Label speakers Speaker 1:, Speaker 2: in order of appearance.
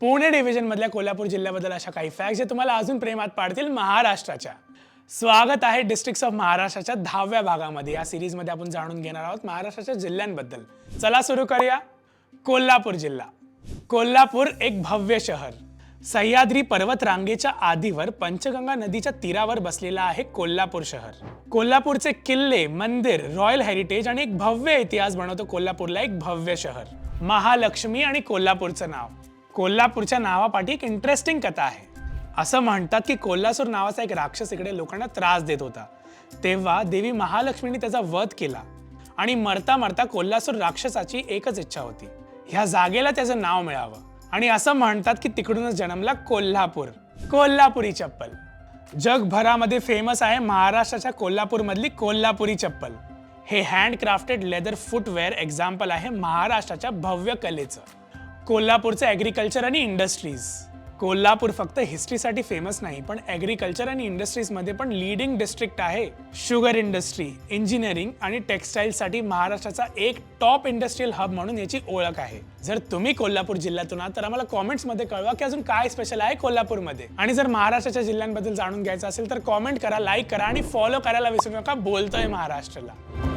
Speaker 1: Pune division मधल्या कोल्हापूर जिल्ह्याबद्दल अशा काही फॅक्ट जे तुम्हाला अजून प्रेमात पाडतील महाराष्ट्राच्या. स्वागत आहे डिस्ट्रिक्ट्स ऑफ महाराष्ट्राच्या दहाव्या भागामध्ये. या सिरीजमध्ये आपण जाणून घेणार आहोत महाराष्ट्राच्या जिल्ह्यांबद्दल. चला सुरू करूया. कोल्हापूर जिल्हा. कोल्हापूर एक भव्य शहर. सह्याद्री पर्वत रांगेच्या आधीवर पंचगंगा नदीच्या तीरावर बसलेला आहे कोल्हापूर शहर. कोल्हापूरचे किल्ले मंदिर रॉयल हेरिटेज आणि एक भव्य इतिहास बनवतो कोल्हापूरला एक भव्य शहर. महालक्ष्मी आणि कोल्हापूरचं नाव. कोल्हापूरच्या नावापाठी एक इंटरेस्टिंग कथा आहे. असं म्हणतात की कोल्हासूर नावाचा एक राक्षस इकडे लोकांना त्रास देत होता. तेव्हा देवी महालक्ष्मीने त्याचा वध केला आणि मरता मरता कोल्हासूर राक्षसाची एकच इच्छा होती. ह्या जागेला त्याचं नाव मिळावं. आणि असं म्हणतात की तिकडूनच जन्मला कोल्हापूर कोल्हापुरी चप्पल. जगभरामध्ये फेमस आहे महाराष्ट्राच्या कोल्हापूरमधली कोल्हापुरी चप्पल. हे हँडक्राफ्टेड लेदर फुटवेअर एक्झाम्पल आहे महाराष्ट्राच्या भव्य कलेचं. कोल्हापूरचं ॲग्रिकल्चर आणि इंडस्ट्रीज कोल्हापूर फक्त हिस्ट्रीसाठी फेमस नाही पण ॲग्रिकल्चर आणि इंडस्ट्रीजमध्ये पण लीडिंग डिस्ट्रिक्ट आहे शुगर इंडस्ट्री इंजिनिअरिंग आणि टेक्स्टाईलसाठी महाराष्ट्राचा एक टॉप इंडस्ट्रीयल हब म्हणून याची ओळख आहे. जर तुम्ही कोल्हापूर जिल्ह्यातून आहात तर आम्हाला कॉमेंट्समध्ये कळवा की अजून काय स्पेशल आहे कोल्हापूरमध्ये. आणि जर महाराष्ट्राच्या जिल्ह्यांबद्दल जाणून घ्यायचं असेल तर कॉमेंट करा लाईक करा आणि फॉलो करायला विसरू नका. बोलतोय महाराष्ट्राला.